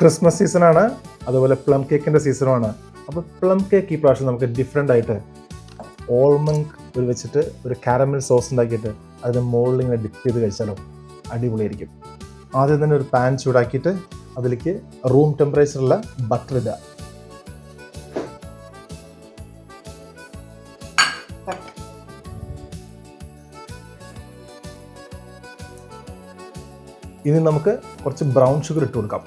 Christmas സീസണാണ് അതുപോലെ plum കേക്കിന്റെ സീസണുമാണ് അപ്പോൾ പ്ലം കേക്ക് ഈ പ്രാവശ്യം നമുക്ക് ഡിഫറെന്റ് ആയിട്ട് ഓൾമങ്ക് ഒരു വെച്ചിട്ട് ഒരു കാരമൽ സോസ് ഉണ്ടാക്കിയിട്ട് അതിന് മുകളിൽ ഇങ്ങനെ ഡിപ്പ് ചെയ്ത് കഴിച്ചാലോ അടിപൊളിയായിരിക്കും. ആദ്യം തന്നെ ഒരു പാൻ ചൂടാക്കിയിട്ട് അതിലേക്ക് റൂം ടെമ്പറേച്ചറുള്ള ബട്ടർ ഇടുക. ഇനി നമുക്ക് കുറച്ച് ബ്രൗൺ ഷുഗർ ഇട്ട് കൊടുക്കാം.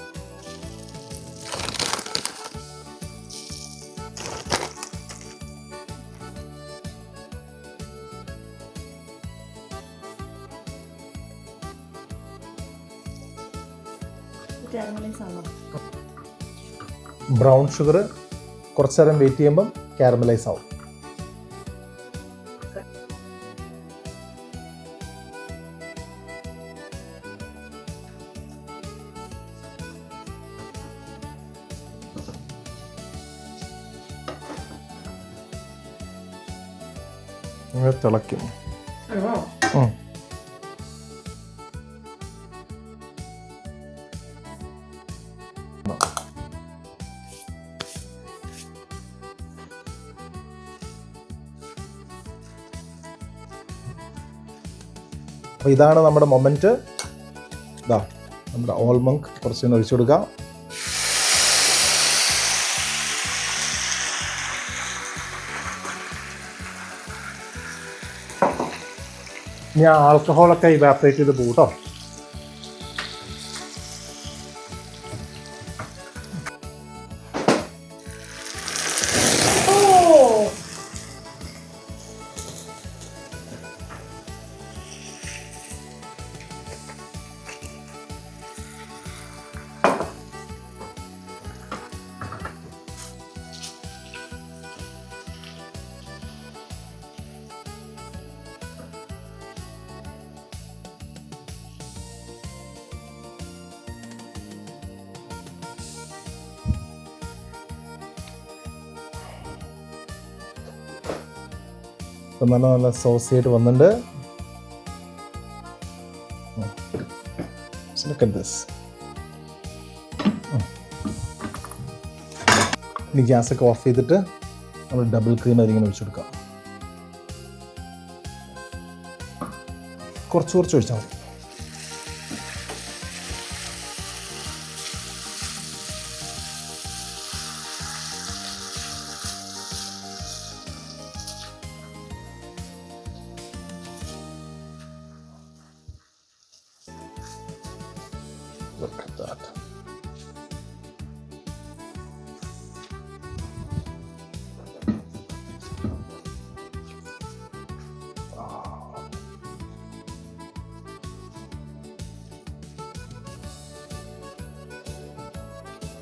ബ്രൗൺ ഷുഗർ കുറച്ച് നേരം വെയിറ്റ് ചെയ്യുമ്പം കാരമലൈസ് ആവും. തിളയ്ക്കും. അപ്പോൾ ഇതാണ് നമ്മുടെ മൊമെന്റ്. ഇതാ നമ്മുടെ ഓൾമങ്ക് കുറച്ച് ഒഴിച്ചു കൊടുക്കാം. ഇനി ആ ആൽക്കഹോളൊക്കെ ഇവാപ്പറേറ്റ് ചെയ്ത് പോകും ഇപ്പം നല്ല നല്ല സോസി ആയിട്ട് വന്നിട്ടുണ്ട് Look at this. ഇനി ഗ്യാസ് ഒക്കെ ഓഫ് ചെയ്തിട്ട് നമ്മൾ ഡബിൾ ക്രീം അതിങ്ങനെ ഒഴിച്ചു കൊടുക്കാം. കുറച്ച് കുറച്ച് ഒഴിച്ചാൽ മതി. Look at that.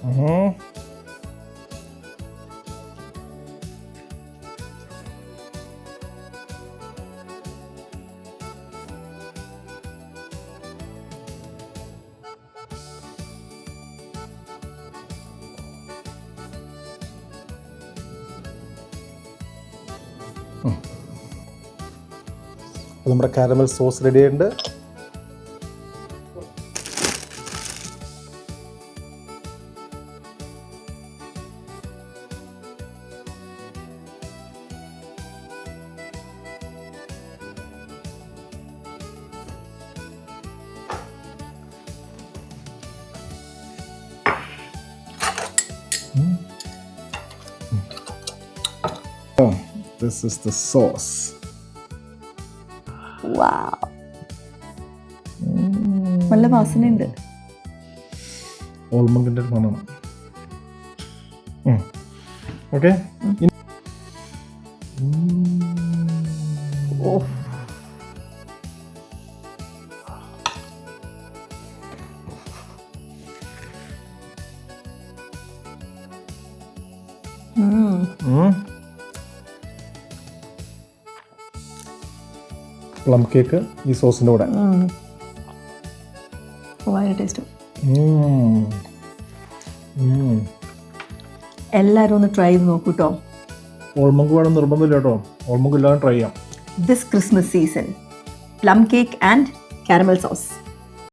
Mm-hmm. നമ്മുടെ കാരമൽ സോസ് റെഡി ആയിട്ടുണ്ട്. Oh, this is the sauce. Wow നല്ല വാസനയുണ്ട്. ഓൾമണ്ടിന്റെ ഒരു മണമാണ് ഓക്കെ. ഓ പ്ലം കേക്ക് ഈ സോസിന്റെ കൂടെ. ടേസ്റ്റ്. എല്ലാവരും ഒന്ന് ട്രൈ ചെയ്ത് നോക്കൂ കേട്ടോ ഓൾമങ്ക് വേണം നിർബന്ധമില്ല കേട്ടോ ഓൾമങ്ക് ഇല്ലാതെ ട്രൈ ചെയ്യാം. This Christmas season plum cake and caramel sauce